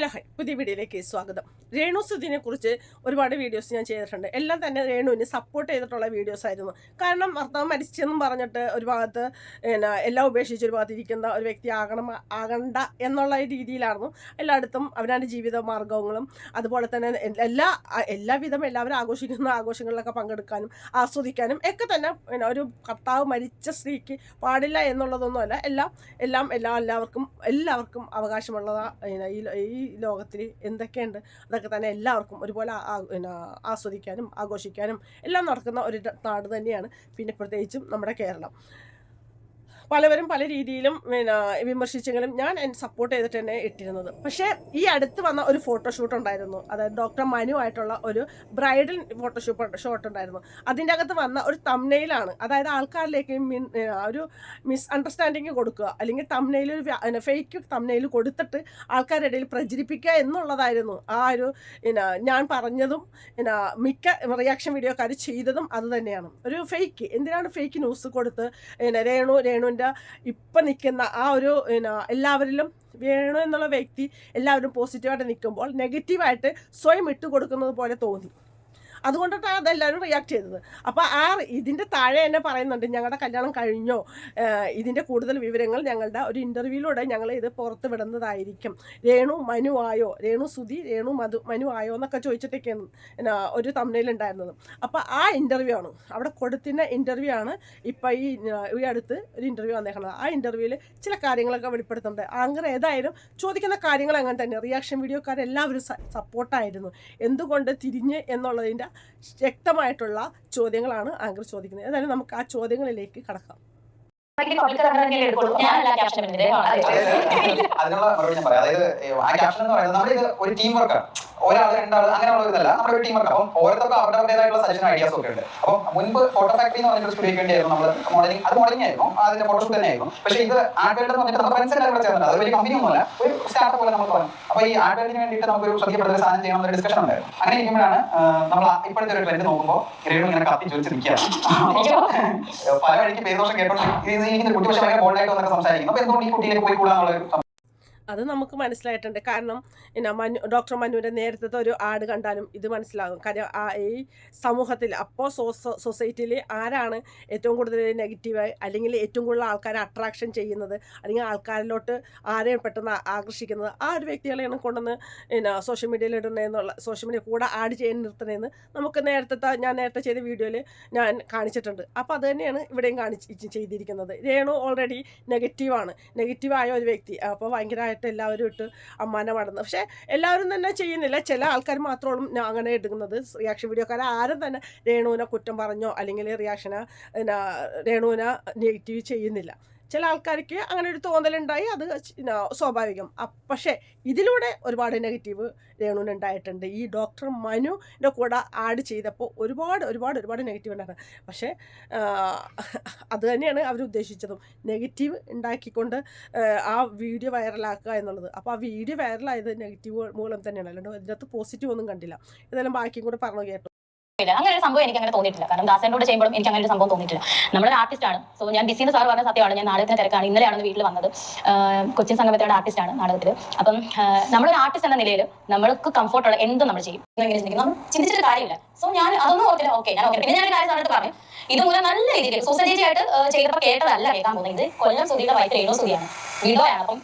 relajé. പുതിയ വീഡിയോയിലേക്ക് സ്വാഗതം. രേണു സുധിനെ കുറിച്ച് ഒരുപാട് വീഡിയോസ് ഞാൻ ചെയ്തിട്ടുണ്ട്. എല്ലാം തന്നെ രേണുവിന് സപ്പോർട്ട് ചെയ്തിട്ടുള്ള വീഡിയോസ് ആയിരുന്നു. കാരണം ഭർത്താവ് മരിച്ചെന്നും പറഞ്ഞിട്ട് ഒരു ഭാഗത്ത് പിന്നെ എല്ലാം ഉപേക്ഷിച്ച് ഒരു ഭാഗത്ത് ഇരിക്കുന്ന ഒരു വ്യക്തി ആകണം ആകണ്ട എന്നുള്ള രീതിയിലായിരുന്നു. എല്ലായിടത്തും അവരുടെ ജീവിത മാർഗങ്ങളും അതുപോലെ തന്നെ എല്ലാ എല്ലാവിധം എല്ലാവരും ആഘോഷിക്കുന്ന ആഘോഷങ്ങളിലൊക്കെ പങ്കെടുക്കാനും ആസ്വദിക്കാനും ഒക്കെ തന്നെ പിന്നെ ഒരു ഭർത്താവ് മരിച്ച സ്ത്രീക്ക് പാടില്ല എന്നുള്ളതൊന്നുമല്ല. എല്ലാം എല്ലാം എല്ലാ എല്ലാവർക്കും എല്ലാവർക്കും അവകാശമുള്ളതാ. ഈ ലോ- ലോകത്തിൽ എന്തൊക്കെയുണ്ട്? അതൊക്കെ തന്നെ എല്ലാവർക്കും ഒരുപോലെ പിന്നെ ആസ്വദിക്കാനും ആഘോഷിക്കാനും എല്ലാം നടക്കുന്ന ഒരു നാട് തന്നെയാണ്. പിന്നെ പ്രത്യേകിച്ചും നമ്മുടെ കേരളം. പലവരും പല രീതിയിലും പിന്നെ വിമർശിച്ചെങ്കിലും ഞാൻ സപ്പോർട്ട് ചെയ്തിട്ട് തന്നെ ഇട്ടിരുന്നത്. പക്ഷേ ഈ അടുത്ത് വന്ന ഒരു ഫോട്ടോഷൂട്ട് ഉണ്ടായിരുന്നു. അതായത് ഡോക്ടർ മനു ആയിട്ടുള്ള ഒരു ബ്രൈഡൽ ഫോട്ടോഷൂട്ട് ഷോട്ട് ഉണ്ടായിരുന്നു. അതിന്റെ അകത്ത് വന്ന ഒരു തമ്നയിലാണ് അതായത് ആൾക്കാരിലേക്ക് മിൻ ഒരു മിസ് അണ്ടർസ്റ്റാൻഡിങ് കൊടുക്കുക. അല്ലെങ്കിൽ തമ്നയിൽ ഒരു ഫേക്ക് തമ്നയിൽ കൊടുത്തിട്ട് ആൾക്കാരുടെ ഇടയിൽ പ്രചരിപ്പിക്കുക എന്നുള്ളതായിരുന്നു ആ ഒരു പിന്നെ ഞാൻ പറഞ്ഞതും പിന്നെ മിക്ക റിയാക്ഷൻ വീഡിയോക്കാർ ചെയ്തതും അത് തന്നെയാണ്. ഒരു ഫേക്ക് എന്തിനാണ് ഫേക്ക് ന്യൂസ് കൊടുത്ത് പിന്നെ രേണു രേണുവിന്റെ ഇപ്പം നിൽക്കുന്ന ആ ഒരു എല്ലാവരിലും വേണമെന്നുള്ള വ്യക്തി എല്ലാവരും പോസിറ്റീവായിട്ട് നിൽക്കുമ്പോൾ നെഗറ്റീവായിട്ട് സ്വയം ഇട്ടുകൊടുക്കുന്നത് പോലെ തോന്നി. അതുകൊണ്ടിട്ടാണ് അതെല്ലാവരും റിയാക്ട് ചെയ്തത്. അപ്പോൾ ആ ഇതിന്റെ താഴെ തന്നെ പറയുന്നുണ്ട് ഞങ്ങളുടെ കല്യാണം കഴിഞ്ഞോ? ഇതിന്റെ കൂടുതൽ വിവരങ്ങൾ ഞങ്ങളുടെ ഒരു ഇന്റർവ്യൂയിലൂടെ ഞങ്ങൾ ഇത് പുറത്ത് വിടുന്നതായിരിക്കും. രേണു മനു ആയോ? രേണു സുധി രേണു മധു മനു ആയോ എന്നൊക്കെ ചോദിച്ചിട്ടൊക്കെയാണ് ഒരു തമ്മിലുണ്ടായിരുന്നത് അപ്പോൾ ആ ഇന്റർവ്യൂ ആണ്. അവിടെ കൊടുത്തിരുന്ന ഇന്റർവ്യൂ ആണ് ഇപ്പോൾ ഈ ഈ അടുത്ത് ഒരു ഇന്റർവ്യൂ വന്നേക്കുന്നത് ആ ഇന്റർവ്യൂവിൽ ചില കാര്യങ്ങളൊക്കെ വെളിപ്പെടുത്തുന്നുണ്ട്. അങ്ങനെ ഏതായാലും ചോദിക്കുന്ന കാര്യങ്ങൾ അങ്ങനെ തന്നെ. റിയാക്ഷൻ വീഡിയോക്കാരെല്ലാവരും സപ്പോർട്ടായിരുന്നു എന്തുകൊണ്ട് തിരിഞ്ഞ് എന്നുള്ളതിന്റെ ശക്തമായിട്ടുള്ള ചോദ്യങ്ങളാണ് ആങ്കർ ചോദിക്കുന്നത്. ഏതായാലും നമുക്ക് ആ ചോദ്യങ്ങളിലേക്ക് കടക്കാം. അതിനുള്ള മറുപടി ഞാൻ പറയാം. അതായത് ആ ക്യാപ്ഷൻ എന്ന് പറയുന്നത് നമ്മുടെ ഇത് ഒരു ടീം വർക്കാണ് ഒരാൾ രണ്ടാൾ അങ്ങനെയുള്ളവരുന്നല്ല നമ്മുടെ ഒരു ടീം വർക്ക് അപ്പം ഓരോരുത്തർക്കും അവരുടേതായിട്ടുള്ള സജഷൻ ഐഡിയാസ് ഒക്കെ ഉണ്ട്. അപ്പം മുൻപ് ഫോട്ടോ ഫാക്ടറി എന്ന് പറഞ്ഞിട്ട് സ്റ്റുഡിയോ വേണ്ടിയായിരുന്നു നമ്മൾ മോഡലിംഗ് അത് മോഡലിംഗ് ആയിരുന്നു. അതിന്റെ ഫോട്ടോഷൂട്ട് തന്നെയായിരുന്നു പക്ഷേ ഇത് ആഡ്വേർഡ് എന്ന് പറഞ്ഞിട്ട് നമ്മുടെ ഫ്രണ്ട്സ് എല്ലാവരും കൂടെ ചേർന്നുണ്ട് അത് വലിയ കമ്പനി ഒന്നുമല്ല. ഒരു സ്റ്റാർട്ടപ്പ് പോലെ നമ്മൾ പറഞ്ഞു. അപ്പൊ ഈ ആഡ്വേർഡിന് വേണ്ടിയിട്ട് നമുക്ക് ഒരു ഒരു സാധനം ചെയ്യണം എന്നൊരു ഡിസ്കഷൻ ഉണ്ടായിരുന്നു. അങ്ങനെ ഇരിക്കുമ്പോഴാണ് നമ്മൾ ഇപ്പോഴത്തെ ഒരു ട്രെൻഡ് നോക്കുമ്പോൾ രേണു ഇങ്ങനെ കത്തി ചോദിച്ച് നിൽക്കുകയാണ്. പല വഴിക്ക് പേരുദോഷം കേട്ടോണ്ട് ഇത് ഇങ്ങനെ കുട്ടി പക്ഷേ ഭയങ്കര ബോൾഡായിട്ട് വന്നൊക്കെ സംസാരിക്കുന്നു. അപ്പൊ എന്തുകൊണ്ട് ഈ കുട്ടിയിലേക്ക് പോയി കൂടാന്നുള്ള അത് നമുക്ക് മനസ്സിലായിട്ടുണ്ട്. കാരണം പിന്നെ മനു ഡോക്ടർ മനുവിന്റെ നേരത്തെ ഒരു ആട് കണ്ടാലും ഇത് മനസ്സിലാകും. കാര്യം ആ ഈ സമൂഹത്തിൽ അപ്പോൾ സൊസൈറ്റിയിൽ ആരാണ് ഏറ്റവും കൂടുതൽ നെഗറ്റീവായി അല്ലെങ്കിൽ ഏറ്റവും കൂടുതൽ ആൾക്കാരെ അട്രാക്ഷൻ ചെയ്യുന്നത് അല്ലെങ്കിൽ ആൾക്കാരിലോട്ട് ആരെയും പെട്ടെന്ന് ആകർഷിക്കുന്നത് ആ ഒരു വ്യക്തികളെയാണ് കൊണ്ടുവന്ന് പിന്നെ സോഷ്യൽ മീഡിയയിൽ ഇടുന്നതെന്നുള്ള സോഷ്യൽ മീഡിയ കൂടെ ആഡ് ചെയ്യാൻ നിർത്തുന്നതെന്ന് നമുക്ക് നേരത്തെ ഞാൻ നേരത്തെ ചെയ്ത വീഡിയോയിൽ ഞാൻ കാണിച്ചിട്ടുണ്ട്. അപ്പോൾ അത് തന്നെയാണ് ഇവിടെയും കാണിച്ച് ചെയ്തിരിക്കുന്നത്. രേണു ഓൾറെഡി നെഗറ്റീവാണ് നെഗറ്റീവായ ഒരു വ്യക്തി. അപ്പോൾ ഭയങ്കരമായിട്ട് എല്ലാവരും ഇട്ട് അമ്മാനെ മടന്ന് പക്ഷേ എല്ലാവരും തന്നെ ചെയ്യുന്നില്ല. ചില ആൾക്കാർ മാത്രമാണ് അങ്ങനെ എടുക്കുന്നത്. റിയാക്ഷൻ വീഡിയോക്കാരെ ആരും തന്നെ രേണുവിനെ കുറ്റം പറഞ്ഞോ അല്ലെങ്കിൽ റിയാക്ഷനെ രേണുവിനെ നെഗറ്റീവ് ചെയ്യുന്നില്ല. ചില ആൾക്കാർക്ക് അങ്ങനെ ഒരു തോന്നലുണ്ടായി അത് സ്വാഭാവികം. പക്ഷേ ഇതിലൂടെ ഒരുപാട് നെഗറ്റീവ് രേണുവിന് ഉണ്ടായിട്ടുണ്ട്. ഈ ഡോക്ടർ മനുവിന്റെ കൂടെ ആഡ് ചെയ്തപ്പോൾ ഒരുപാട് ഒരുപാട് ഒരുപാട് നെഗറ്റീവ് ഉണ്ടായിരുന്നു. പക്ഷേ അത് തന്നെയാണ് അവർ ഉദ്ദേശിച്ചതും. നെഗറ്റീവ് ഉണ്ടാക്കിക്കൊണ്ട് ആ വീഡിയോ വൈറലാക്കുക എന്നുള്ളത്. അപ്പോൾ ആ വീഡിയോ വൈറലായത് നെഗറ്റീവ് മൂലം തന്നെയാണ്. അല്ലാണ്ട് ഇതിനകത്ത് പോസിറ്റീവ് ഒന്നും കണ്ടില്ല. ഇതെല്ലാം ബാക്കിയും കൂടെ പറഞ്ഞു കേട്ടു. ഇല്ല. അങ്ങനെ ഒരു സംഭവം എനിക്ക് അങ്ങനെ തോന്നിയിട്ടില്ല. കാരണം ദാസനോട് ചെയ്യുമ്പോഴും എനിക്ക് അങ്ങനെ ഒരു സംഭവം തോന്നിയിട്ടില്ല. നമ്മളൊരു ആർട്ടിസ്റ്റ് ആണ്. സോ ഞാൻ ബിസിന്ന് സാർ പറഞ്ഞ സത്യമാണ്. ഞാൻ നാടകത്തിന് തിരക്കാണ്. ഇന്നലെയാണ് വീട്ടിൽ വന്നത്. കൊച്ചിൻ സംഗമത്തിലൂടെ ആർട്ടിസ്റ്റ് ആണ് നാടകത്തിൽ അപ്പം നമ്മളൊരു ആർട്ടിസ്റ്റ് എന്ന നിലയിൽ നമ്മൾക്ക് കംഫർട്ടുള്ള എന്തും നമ്മൾ ചെയ്യും. ഇങ്ങനെ ചിന്തിക്കും നമ്മൾ ചിന്തിച്ചിട്ട് കാര്യമില്ല. സോ ഞാൻ അതൊന്നും ഓർത്തില്ല. ഓക്കെ ഞാൻ ഓക്കെ പിന്നെ ഞാൻ കാര്യം സാറിനടുത്ത് പറഞ്ഞു. ഇതുമൂലം നല്ല രീതിയിൽ സൊസൈറ്റി ആയിട്ട് ചെയ്തപ്പോൾ കേട്ടതല്ല കേൾക്കാൻ പോകുന്നത്. ഇത് കൊല്ലം സുധിയുടെ വൈഫ് ഏഴോ സുധിയാണ്. വിഡോയാണ്. അപ്പം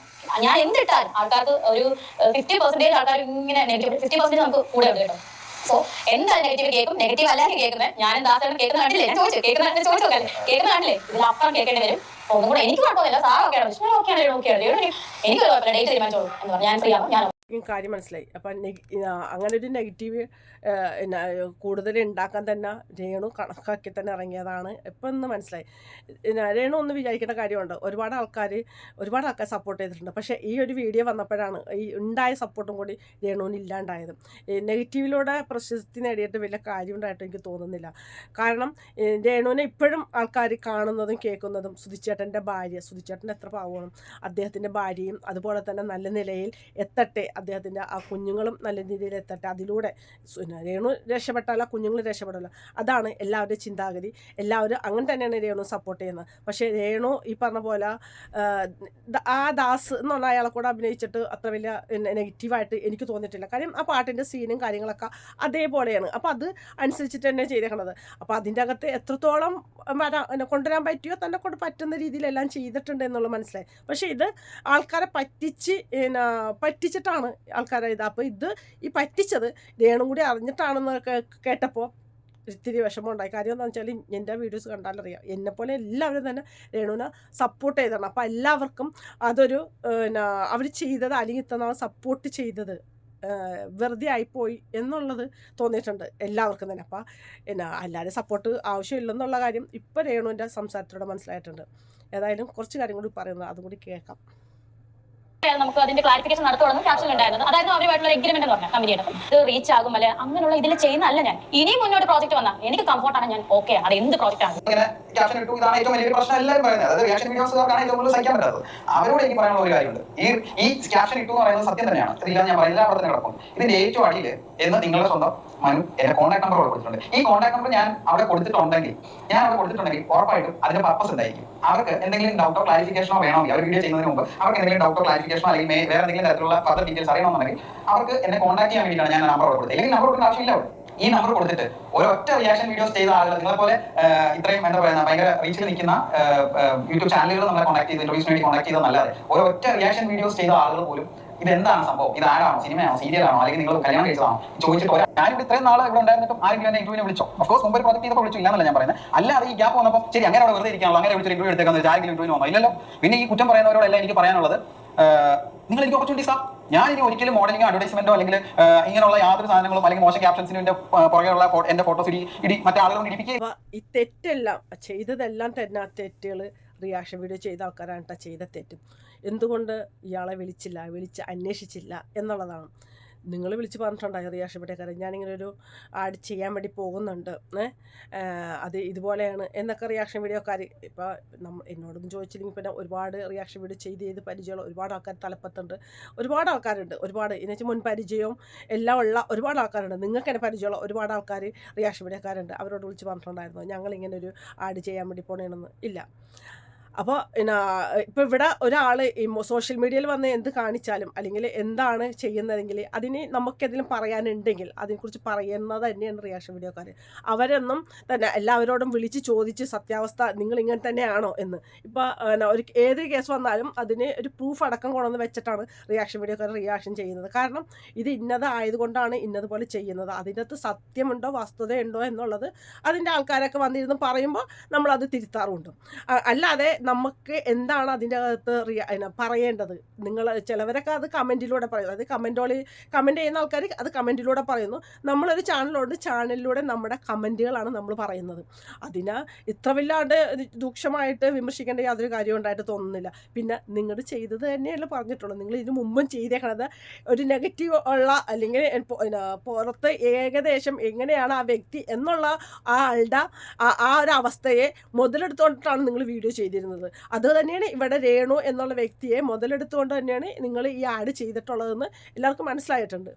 ഞാൻ എന്തിട്ടാലും ആൾക്കാർക്ക് ഒരു ഫിഫ്റ്റി പെർസെന്റേജ് ആൾക്കാർ ഇങ്ങനെ ഫിഫ്റ്റി പെർസെന്റേജ് നമുക്ക് കൂടെ ഉണ്ട് കേട്ടോ. സോ എന്താ നെഗറ്റീവ് കേൾക്കും? നെഗറ്റീവ് അല്ലാതെ കേൾക്കുന്നത്. ഞാനും ദാസനും കേൾക്കുന്ന കണ്ടില്ലേ? ഞാൻ ചോദിച്ചു. കേൾക്കുന്ന ചോദിച്ചു നോക്കല്ലേ? കേൾക്കുന്ന കണ്ടില്ലേ? ഇതിൽ അപ്പുറം കേൾക്കേണ്ടി വരും. ഒന്നും കൂടെ എനിക്ക് കുഴപ്പമില്ല സാറൊക്കെയാണ്. ഓക്കെയാണ് ഓക്കെയാണ് എനിക്ക് ഡേറ്റ് തീരുമാനിച്ചോളൂ എന്ന് പറഞ്ഞു ഞാൻ ഫ്രീ ആവും. ഞാൻ കാര്യം മനസ്സിലായി. അപ്പം അങ്ങനെ ഒരു നെഗറ്റീവ് കൂടുതൽ ഉണ്ടാക്കാൻ തന്നെ രേണു കണക്കാക്കി തന്നെ ഇറങ്ങിയതാണ് ഇപ്പം ഒന്ന് മനസ്സിലായി രേണു ഒന്ന് വിചാരിക്കേണ്ട കാര്യമുണ്ട്. ഒരുപാട് ആൾക്കാർ ഒരുപാട് ആൾക്കാർ സപ്പോർട്ട് ചെയ്തിട്ടുണ്ട്. പക്ഷേ ഈ ഒരു വീഡിയോ വന്നപ്പോഴാണ് ഈ ഉണ്ടായ സപ്പോർട്ടും കൂടി രേണുവിന് ഇല്ലാണ്ടായത്. നെഗറ്റീവിലൂടെ പ്രശസ്തി നേടിയിട്ട് വലിയ കാര്യമുണ്ടായിട്ട് എനിക്ക് തോന്നുന്നില്ല. കാരണം രേണുവിനെ ഇപ്പോഴും ആൾക്കാർ കാണുന്നതും കേൾക്കുന്നതും സുധിച്ചേട്ടന്റെ ഭാര്യ സുധിച്ചേട്ടൻ എത്ര പാവണം അദ്ദേഹത്തിന്റെ ഭാര്യയും അതുപോലെ തന്നെ നല്ല നിലയിൽ എത്തട്ടെ അദ്ദേഹത്തിന്റെ ആ കുഞ്ഞുങ്ങളും നല്ല രീതിയിൽ എത്തട്ടെ അതിലൂടെ രേണു രക്ഷപ്പെട്ടാൽ ആ കുഞ്ഞുങ്ങൾ രക്ഷപ്പെടല്ലോ അതാണ് എല്ലാവരുടെയും ചിന്താഗതി. എല്ലാവരും അങ്ങനെ തന്നെയാണ് രേണു സപ്പോർട്ട് ചെയ്യുന്നത്. പക്ഷേ രേണു ഈ പറഞ്ഞ പോലെ ആ, ദാസ് എന്നുള്ള അയാളെ കൂടെ അഭിനയിച്ചിട്ട് അത്ര വലിയ നെഗറ്റീവായിട്ട് എനിക്ക് തോന്നിയിട്ടില്ല. കാര്യം ആ പാട്ടിന്റെ സീനും കാര്യങ്ങളൊക്കെ അതേപോലെയാണ്. അപ്പോൾ അത് അനുസരിച്ചിട്ട് തന്നെ ചെയ്തേക്കണത്. അപ്പോൾ അതിന്റെ അകത്ത് എത്രത്തോളം വരാ എന്നെ കൊണ്ടുവരാൻ പറ്റിയോ തന്നെ കൊണ്ട് പറ്റുന്ന രീതിയിലെല്ലാം ചെയ്തിട്ടുണ്ട് എന്നുള്ളത് മനസ്സിലായി. പക്ഷേ ഇത് ആൾക്കാരെ പറ്റിച്ച് പിന്നെ പറ്റിച്ചിട്ടാണ് ആൾക്കാരെ ഇത്. അപ്പോൾ ഇത് ഈ പറ്റിച്ചത് രേണും കൂടി അറിഞ്ഞിട്ടാണെന്ന് കേട്ടപ്പോൾ ഇത്തിരി വിഷമം ഉണ്ടായി കാര്യം എന്താണെന്ന് വെച്ചാൽ എന്റെ വീഡിയോസ് കണ്ടാലറിയാം. എന്നെപ്പോലെ എല്ലാവരും തന്നെ രേണുവിനെ സപ്പോർട്ട് ചെയ്തതാണ്. അപ്പോൾ എല്ലാവർക്കും അതൊരു പിന്നെ അവർ ചെയ്തത് അല്ലെങ്കിൽ ഇത്ര സപ്പോർട്ട് ചെയ്തത് വെറുതെ ആയിപ്പോയി എന്നുള്ളത് തോന്നിയിട്ടുണ്ട് എല്ലാവർക്കും തന്നെ. അപ്പം എന്നാ എല്ലാവരും സപ്പോർട്ട് ആവശ്യമില്ലെന്നുള്ള കാര്യം ഇപ്പോൾ രേണുവിന്റെ സംസാരത്തിലൂടെ മനസ്സിലായിട്ടുണ്ട്. ഏതായാലും കുറച്ച് കാര്യം കൂടി പറയുന്നത് അതും കൂടി കേൾക്കാം. നമുക്ക് അതിന്റെ ക്ലാരിഫിക്കേഷൻ നടത്തുകയാണെന്ന് ക്യാപ്ഷൻ ഉണ്ടായിരുന്നത് അതായത് അവരുമായിട്ടുള്ള എഗ്രിമെന്റ് എന്ന് പറഞ്ഞ കമ്പനിയുടെ ഇത് റീച്ച് ആകും അല്ലെ? അങ്ങനെയുള്ള ഇതിൽ ചെയ്യുന്നതല്ല ഞാൻ. ഇനിയും മുന്നോട്ട് പ്രോജക്റ്റ് വന്നാൽ എനിക്ക് കംഫർട്ടാണ് ഞാൻ ഓക്കെ അത് എന്ത് പ്രോജക്റ്റ് ആണ്? ക്യാപ്ഷൻ ഇട്ടു. ഇതാണ് ഏറ്റവും വലിയൊരു പ്രശ്നം എല്ലാവരും പറയുന്നത്. അതായത് റിയാക്ഷൻ വീഡിയോസുകാർക്കാണ് ഏറ്റവും കൂടുതൽ സഹിക്കാൻ പറ്റാത്തത്. അവരോട് എനിക്ക് പറയാനുള്ള ഒരു കാര്യമുണ്ട്. ഈ ഈ ക്യാപ്ഷൻ ഇട്ടു എന്ന് പറയുന്നത് സത്യം തന്നെയാണ്. ഇതില്ല ഞാൻ പറയുന്നത് അവിടെ തന്നെ കിടക്കും ഇതിന്റെ ഏറ്റവും അടിയിൽ എന്ന് നിങ്ങളുടെ സ്വന്തം മനു എന്റെ കോൺടാക്ട് നമ്പർ അവിടെ കൊടുത്തിട്ടുണ്ട്. ഈ കോൺടാക്ട് നമ്പർ ഞാൻ അവിടെ കൊടുത്തിട്ടുണ്ടെങ്കിൽ ഞാൻ അവിടെ കൊടുത്തിട്ടുണ്ടെങ്കിൽ ഉറപ്പായിട്ടും അതിന്റെ പർപ്പസ് ഉണ്ടായിരിക്കും അവർക്ക് എന്തെങ്കിലും ഡൗട്ടോ ക്ലാരിഫിക്കേഷനോ വേണമെങ്കിൽ അവർ വീഡിയോ ചെയ്യുന്നതിന് മുമ്പ് അവർക്ക് എന്തെങ്കിലും ഡൗട്ടോ ക്ലാരിഫിക്കേഷനോ അല്ലെങ്കിൽ വേറെ എന്തെങ്കിലും തരത്തിലുള്ള ഫർദർ ഡീറ്റെയിൽസ് അറിയണമെന്നുണ്ടെങ്കിൽ അവർക്ക് എന്നെ കോൺടാക്ട് ചെയ്യാൻ വേണ്ടിയിട്ടാണ് ഞാൻ നമ്പർ കൊടുത്തത്. അല്ലെങ്കിൽ നമ്പർ കൊടുക്കേണ്ട ആവശ്യമില്ല ഈ നമ്പർ കൊടുത്തിട്ട് ഒരൊറ്റ റിയാക്ഷൻ വീഡിയോസ് ചെയ്ത ആളുകൾ നിങ്ങളെ പോലെ ഇത്രയും എന്താ പറയുക ഭയങ്കര റീച്ചിൽ നിൽക്കുന്ന യൂട്യൂബ് ചാനലുകൾ നമ്മളെ കോൺടാക്ട് ചെയ്ത് ഇന്റർവ്യൂസിന് വേണ്ടി കോൺടാക്ട് ചെയ്തതല്ലാതെ ഒരൊറ്റ റിയാക്ഷൻ വീഡിയോസ് ചെയ്ത ആളുകൾ പോലും ഇത് എന്താണ് സംഭവം? ഇത് ആരാണോ? സിനിമയാണോ? സീരിയലാണോ അല്ലെങ്കിൽ നിങ്ങൾ കല്യാണം കഴിച്ചതാണോ? ചോദിച്ചിട്ട് ഞാനിവിടെ ഇത്രയും നാളെ ഇവിടെ ഉണ്ടായിരുന്നിട്ടും ആരെങ്കിലും എന്നെ ഇന്റർവ്യൂവിനെ വിളിച്ചോ? ഓഫ്കോഴ്സ് മുമ്പ് പ്രോജക്ട് ചെയ്തപ്പോൾ വിളിച്ചു ഇല്ലെന്നല്ല ഞാൻ പറയുന്നത്. അല്ലാതെ ഈ ഗ്യാപ്പ് വന്നപ്പോൾ ശരി അങ്ങനെ അവിടെ വെറുതെ ഇരിക്കാനുള്ളൂ അങ്ങനെ വിളിച്ചൊരു ഇന്റർവ്യൂ എടുത്തേക്കാൻ ആരെങ്കിലും ഇന്റർവ്യൂ വന്നോ? ഇല്ലല്ലോ. പിന്നെ ഈ കുറ്റം പറയുന്നവരോടെല്ലാം എനിക്ക് പറയാനുള്ളത് നിങ്ങൾ എനിക്ക് ഓപ്പർച്യൂണിറ്റീസ് ആ ഞാൻ ഇനി ഒരിക്കലും മോഡലിംഗോ അഡ്വർടൈസ്മെന്റോ അല്ലെങ്കിൽ ഇങ്ങനെയുള്ള യാതൊരു സാധനങ്ങളും അല്ലെങ്കിൽ മോശം ക്യാപ്ഷൻസിനും എന്റെ പുറകെയുള്ള എന്റെ ഫോട്ടോസ് ഇടി മറ്റേ ആളുകൾ ഇടിപ്പിക്കുക ഈ തെറ്റെല്ലാം ചെയ്തതെല്ലാം തന്നെ ആ തെറ്റുകൾ റിയാക്ഷൻ വീഡിയോ ചെയ്ത ആൾക്കാരാണ് ചെയ്ത തെറ്റും. എന്തുകൊണ്ട് ഇയാളെ വിളിച്ചില്ല വിളിച്ച് അന്വേഷിച്ചില്ല എന്നുള്ളതാണ്. നിങ്ങൾ വിളിച്ച് പറഞ്ഞിട്ടുണ്ടായി റിയാക്ഷൻ കാര്യം ഞാനിങ്ങനെ ഒരു ആഡ് ചെയ്യാൻ വേണ്ടി പോകുന്നുണ്ട്. അത് ഇതുപോലെയാണ് എന്നൊക്കെ റിയാക്ഷൻ വീഡിയോ കാര്യം ഇപ്പോൾ നമ്മൾ എന്നോടൊന്നും ചോദിച്ചില്ലെങ്കിൽ പിന്നെ ഒരുപാട് റിയാക്ഷൻ വീഡിയോ ചെയ്ത് ചെയ്ത് പരിചയമുള്ള ഒരുപാട് ആൾക്കാർ തലപ്പത്തുണ്ട്. ഒരുപാട് ആൾക്കാരുണ്ട്. ഒരുപാട്. എന്നുവെച്ചാൽ മുൻ പരിചയവും എല്ലാം ഉള്ള ഒരുപാട് ആൾക്കാരുണ്ട്. നിങ്ങൾക്ക് എന്നെ പരിചയമുള്ള ഒരുപാട് ആൾക്കാർ റിയാക്ഷൻ വീഡിയോക്കാരുണ്ട്. അവരോട് വിളിച്ച് പറഞ്ഞിട്ടുണ്ടായിരുന്നു. ഞങ്ങളിങ്ങനെ ഒരു ആഡ് ചെയ്യാൻ വേണ്ടി പോകണമെന്ന് ഇല്ല. അപ്പോൾ എന്നാ ഇപ്പോൾ ഇവിടെ ഒരാൾ ഈ സോഷ്യൽ മീഡിയയിൽ വന്ന് എന്ത് കാണിച്ചാലും അല്ലെങ്കിൽ എന്താണ് ചെയ്യുന്നതെങ്കിൽ അതിന് നമുക്കെന്തെങ്കിലും പറയാനുണ്ടെങ്കിൽ അതിനെക്കുറിച്ച് പറയുന്നത് തന്നെയാണ് റിയാക്ഷൻ വീഡിയോക്കാർ അവരൊന്നും തന്നെ എല്ലാവരോടും വിളിച്ച് ചോദിച്ച് സത്യാവസ്ഥ നിങ്ങൾ ഇങ്ങനെ തന്നെയാണോ എന്ന്. ഇപ്പോൾ ഒരു ഏത് കേസ് വന്നാലും അതിന് ഒരു പ്രൂഫ് അടക്കം കൊണ്ടുവന്ന് വെച്ചിട്ടാണ് റിയാക്ഷൻ വീഡിയോക്കാർ റിയാക്ഷൻ ചെയ്യുന്നത്. കാരണം ഇത് ഇന്നതായതുകൊണ്ടാണ് ഇന്നതുപോലെ ചെയ്യുന്നത്. അതിനകത്ത് സത്യമുണ്ടോ വസ്തുതയുണ്ടോ എന്നുള്ളത് അതിന്റെ ആൾക്കാരൊക്കെ വന്നിരുന്ന് പറയുമ്പോൾ നമ്മളത് തിരുത്താറുണ്ട്. അല്ലാതെ നമുക്ക് എന്താണ് അതിന്റെ അകത്ത് റിയ പറയേണ്ടത്? നിങ്ങൾ ചിലവരൊക്കെ അത് കമന്റിലൂടെ പറയുന്നു അത് കമന്റോളി കമന്റ് ചെയ്യുന്ന ആൾക്കാർ അത് കമന്റിലൂടെ പറയുന്നു. നമ്മളൊരു ചാനലുണ്ട് ചാനലിലൂടെ നമ്മുടെ കമന്റുകളാണ് നമ്മൾ പറയുന്നത്. അതിന് ഇത്ര വല്ലാണ്ട് രൂക്ഷമായിട്ട് വിമർശിക്കേണ്ട യാതൊരു കാര്യവും ഉണ്ടായിട്ട് തോന്നുന്നില്ല. പിന്നെ നിങ്ങൾ ചെയ്തത് തന്നെയല്ല പറഞ്ഞിട്ടുള്ളൂ. നിങ്ങൾ ഇതിനു മുമ്പും ചെയ്തേക്കണത് ഒരു നെഗറ്റീവ് ഉള്ള അല്ലെങ്കിൽ പുറത്ത് ഏകദേശം എങ്ങനെയാണ് ആ വ്യക്തി എന്നുള്ള ആ ആളുടെ ആ ഒരു അവസ്ഥയെ മുതലെടുത്തുകൊണ്ടിട്ടാണ് നിങ്ങൾ വീഡിയോ ചെയ്തിരുന്നത്. അത് തന്നെയാണ് ഇവിടെ രേണു എന്നുള്ള വ്യക്തിയെ മുതലെടുത്തുകൊണ്ട് തന്നെയാണ് നിങ്ങൾ ഈ ആഡ് ചെയ്തിട്ടുള്ളതെന്ന് എല്ലാവർക്കും മനസ്സിലായിട്ടുണ്ട്.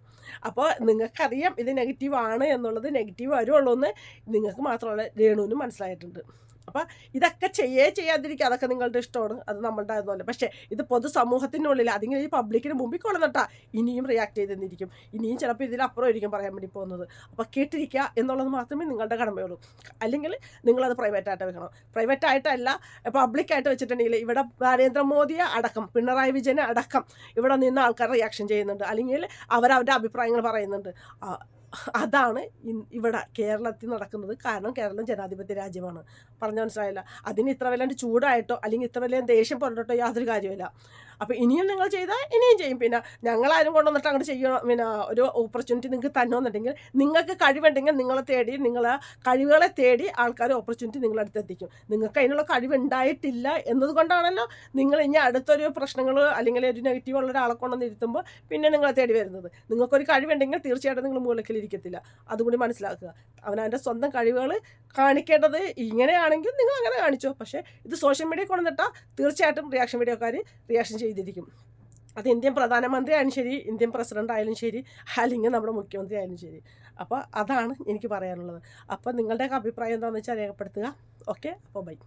അപ്പോൾ നിങ്ങൾക്കറിയാം ഇത് നെഗറ്റീവ് ആണ് എന്നുള്ളത് നെഗറ്റീവ് വരുള്ളൂ എന്ന് നിങ്ങൾക്ക് മാത്രമല്ല രേണുവിനും മനസ്സിലായിട്ടുണ്ട്. അപ്പോൾ ഇതൊക്കെ ചെയ്യേ ചെയ്യാതിരിക്കുക. അതൊക്കെ നിങ്ങളുടെ ഇഷ്ടമാണ്. അത് നമ്മളുടെ ആയിരുന്നല്ലോ പക്ഷേ ഇത് പൊതുസമൂഹത്തിനുള്ളിൽ അതിങ്ങനെ ഈ പബ്ലിക്കിന് മുമ്പിൽ കൊണ്ടുവന്നിട്ടാ ഇനിയും റിയാക്ട് ചെയ്തെന്നിരിക്കും. ഇനിയും ചിലപ്പോൾ ഇതിലപ്പുറം ആയിരിക്കും പറയാൻ വേണ്ടി പോകുന്നത്. അപ്പോൾ കേട്ടിരിക്കുക എന്നുള്ളത് മാത്രമേ നിങ്ങളുടെ കടമയുള്ളൂ. അല്ലെങ്കിൽ നിങ്ങളത് പ്രൈവറ്റായിട്ട് വെക്കണം. പ്രൈവറ്റ് പ്രൈവറ്റായിട്ടല്ല പബ്ലിക്കായിട്ട് വെച്ചിട്ടുണ്ടെങ്കിൽ ഇവിടെ നരേന്ദ്രമോദിയെ അടക്കം പിണറായി വിജയനെ അടക്കം ഇവിടെ നിന്ന് ആൾക്കാർ റിയാക്ഷൻ ചെയ്യുന്നുണ്ട്. അല്ലെങ്കിൽ അവരവരുടെ അഭിപ്രായങ്ങൾ പറയുന്നുണ്ട്. അതാണ് ഇവിടെ കേരളത്തിൽ നടക്കുന്നത്. കാരണം കേരളം ജനാധിപത്യ രാജ്യമാണ്. പറഞ്ഞ മനസ്സിലായില്ല. അതിന് ഇത്ര വല്ലാണ്ട് ചൂടായിട്ടോ അല്ലെങ്കിൽ ഇത്ര വലിയ ദേഷ്യം പറഞ്ഞിട്ടോ യാതൊരു കാര്യമില്ല അപ്പോൾ ഇനിയും നിങ്ങൾ ചെയ്താൽ ഇനിയും ചെയ്യും. പിന്നെ ഞങ്ങളാരും കൊണ്ടുവന്നിട്ട് അങ്ങോട്ട് ചെയ്യണം? പിന്നെ ഒരു ഓപ്പർച്യൂണിറ്റി നിങ്ങൾക്ക് തന്നുവെന്നുണ്ടെങ്കിൽ നിങ്ങൾക്ക് കഴിവുണ്ടെങ്കിൽ നിങ്ങളെ തേടി നിങ്ങളെ കഴിവുകളെ തേടി ആൾക്കാർ ഓപ്പർച്യൂണിറ്റി നിങ്ങളുടെ അടുത്ത് എത്തിക്കും. നിങ്ങൾക്ക് അതിനുള്ള കഴിവുണ്ടായിട്ടില്ല എന്നതുകൊണ്ടാണല്ലോ നിങ്ങൾ ഇനി അടുത്തൊരു പ്രശ്നങ്ങൾ അല്ലെങ്കിൽ ഒരു നെഗറ്റീവ് ഉള്ള ഒരാളെ കൊണ്ടുവന്ന് ഇരുത്തുമ്പോൾ പിന്നെ നിങ്ങളെ തേടി വരുന്നത്. നിങ്ങൾക്കൊരു കഴിവുണ്ടെങ്കിൽ തീർച്ചയായിട്ടും നിങ്ങൾ മൂലക്കിലിരിക്കത്തില്ല അതുകൂടി മനസ്സിലാക്കുക. അവനവന്റെ സ്വന്തം കഴിവുകൾ കാണിക്കേണ്ടത് ഇങ്ങനെയാണെങ്കിൽ നിങ്ങൾ അങ്ങനെ കാണിച്ചോ. പക്ഷേ ഇത് സോഷ്യൽ മീഡിയ കൊണ്ടുവന്നിട്ടാൽ തീർച്ചയായിട്ടും റിയാക്ഷൻ വീഡിയോക്കാർ റിയാക്ഷൻ ചെയ്തിരിക്കും. അത് ഇന്ത്യൻ പ്രധാനമന്ത്രി ആയാലും ശരി ഇന്ത്യൻ പ്രസിഡന്റ് ആയാലും ശരി അല്ലെങ്കിൽ നമ്മുടെ മുഖ്യമന്ത്രി ആയാലും ശരി. അപ്പോൾ അതാണ് എനിക്ക് പറയാനുള്ളത്. അപ്പോൾ നിങ്ങളുടെയൊക്കെ അഭിപ്രായം എന്താണെന്ന് വെച്ചാൽ രേഖപ്പെടുത്തുക. ഓക്കെ അപ്പോൾ ബൈ